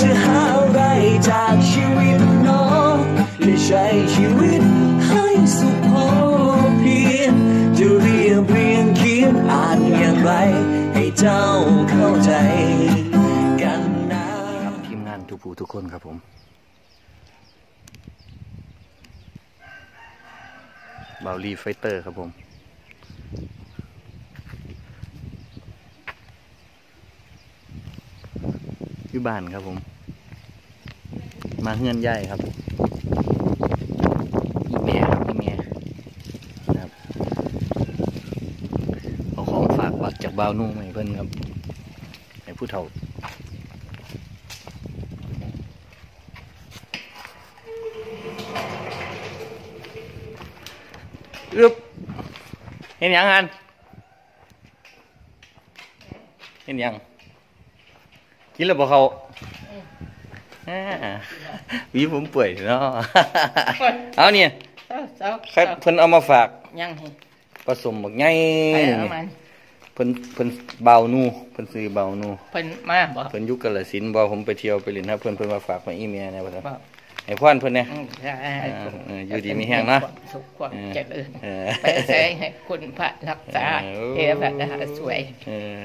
จะหาอะไรจากชีวิตน้องและใช้ชีวิตให้สุขพอเพียงจะเรียบเรียงเขียนอ่านอย่างไร ให้เจ้าเข้าใจ กันนะทีมงานทุกผู้ทุกคนครับผมบาลีไฟเตอร์ครับผม ที่บ้านครับผม มาเฮือนใหญ่ครับอีเมียครับอีเมียนะครับเอาของฝากบักจากบาวนุ่งมาให้เพิ่อนครับให้ผู้เฒ่าอึบเห็นยังฮันเห็นยัง กินแล้วบอกเขาอ่าวีผมเปื่อยเนาะเอาเนี่ยเจ้าเจ้าใครเพิ่นเอามาฝากยังให้ผสมบักไงไปเอามันเพิ่นเพิ่นเบานูเพิ่นซื้อเบานูเพิ่นมาบ่เพิ่นอยุกกาลสินธุ์บ่ผมไปเที่ยวไปเล่นครับเพิ่นเพิ่นมาฝากมาอีเมียนะว่าซั่นบ่ให้พรเพิ่นแหน่อืมใช่อ่าเอออยู่ดีมีแห้งเนาะสุขความเจริญเออไปใช้ให้คุณพระรักษาเออเทพดาสวยเออ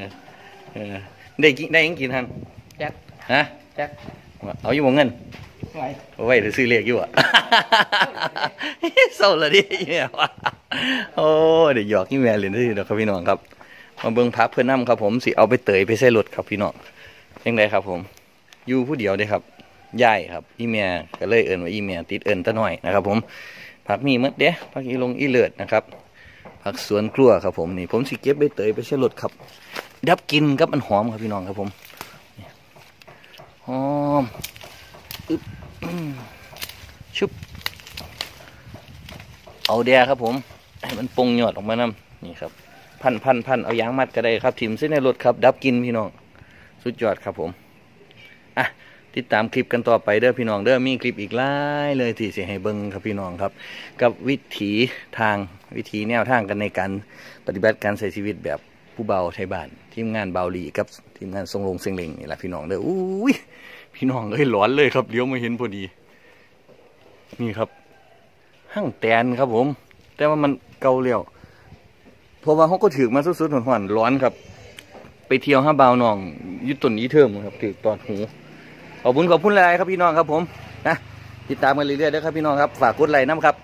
เออได้กินได้หยังกินฮัน จักฮะจักเอาอยู่บ่เงินไว้เอาไว้ซื้อเลขอยู่อะเศร้าละดิแม่ว่าโอ้เดี๋ยวหยอกนี่แม่เล่นได้อเด้อครับพี่น้องครับ มาเบิ่งพักเพื่อนน้ำครับผมสิเอาไปเตยไปใส่รถครับพี่น้องยังไงครับผมอยู่ผู้เดียวเด้ครับยายครับอีเมียก็เลยเอิ้นว่าอีเมียติดเอิ้นตะน้อยนะครับผมผักมีหมดเด้ผักอีลงอีเลิศนะครับผักสวนครัวครับผมนี่ผมสิเก็บใบเตยไปใส่รถครับ ดับกลินกับมันหอมครับพี่น้องครับผมนี่ห อมอึบชุบ เอาแดครับผม ให้มันปรุงยอดออกมานำนี่ครับ พันพันพันเอายางมัดก็ได้ครับ ทิมเส้นในรถครับ ดับกินพี่น้อง สุดยอดครับผม อะ ติดตามคลิปกันต่อไปเด้อพี่น้องเด้อมีคลิปอีกหลายเลยที่สิให้เบิ่งครับพี่น้องครับ กับวิถีทางวิถีแนวทางกันในการปฏิบัติการใช้ชีวิตแบบผู้เบาไทยบ้าน ทีมงานเบาหลีกับทีมงานทรงลงเซงเลงนี่แหละพี่น้องเด้ออุ้ย พี่น้องเอ้ยหลอนเลยครับเลี้ยวมาเห็นพอดี นี่ครับห้างแตนครับผม แต่ว่ามันเกาเลี้ยวเพราะว่าเขาก็ถือมาสุดๆหอนๆร้อนครับ ไปเที่ยวห้าบาวหนองอยุตนนี้เทิมครับถือตอดหูขอบคุณขอบคุณหลายๆครับพี่น้องครับผมนะติดตามกันเรื่อยๆด้วยครับพี่น้องครับฝากกดไลค์น้ำครับ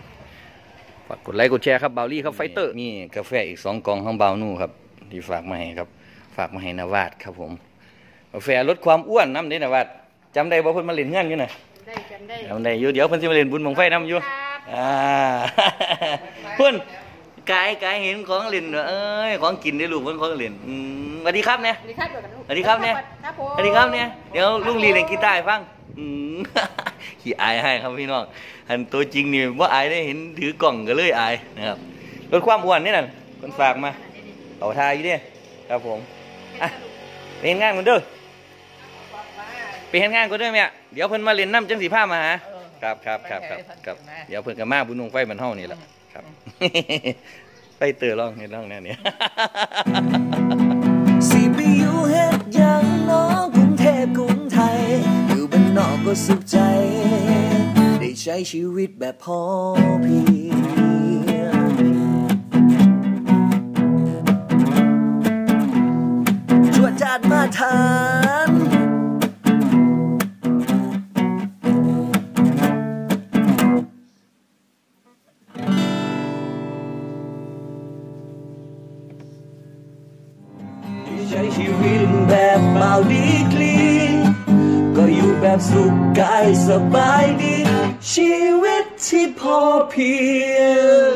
ฝากกดไลค์กดแชร์ครับบาวลี่ครับไฟเตอร์นี่กาแฟอีกสองกล่องของบาวนู่ครับที่ฝากมาให้ครับ ฝากมาให้นาวาดครับผมกาแฟลดความอ้วนน้ำเด้นาวาด จำได้บ่เพิ่นมาเล่นเงื่อนอยู่น่ะได้จำได้จำได้อยู่เดี๋ยวเพิ่นสิมาเล่นบุญบังไฟน้ำอยู่อ่าเพื่อนกายกายเห็นของเล่นเหรอเอ้ยของกินได้ลูกเพิ่นของเล่นอืมสวัสดีครับเนี่ยสวัสดีครับเดี๋ยวกันลูกสวัสดีครับเนี่ยครับผมสวัสดีครับเนี่ยเดี๋ยวลุงลีเล่นกีตาร์ให้ฟังอืมขี้อายให้ครับพี่น้องอันตัวจริงนี่ว่าอายได้เห็นถือกล่องก็เลยอายนะครับลดความอ้วนนี่น่ะคนฝากมาเอาทาอยู่เนี่ยครับผมอะไปเห็นงานกันเด้อไป เห็นงานกันเด้อแม่เดี๋ยวเพิ่นมาเล่นน้ำจังสีผ้ามาหาเออครับครับครับครับครับเดี๋ยวเพิ่นก็มาบุญวงไฟมันเฮานี่แหละครับไปเตอร้องนี่ร้องแน่เนี่ยสิไปอยู่เฮ็ดหยังน้องกรุงเทพกรุงไทย อยู่บ้านนอกก็สุขใจ ได้ใช้ชีวิตแบบพอเพียงจวดจัดมาทา ดีคลีนก็อยู่แบบสุขกายสบายดี ชีวิตที่พอเพียง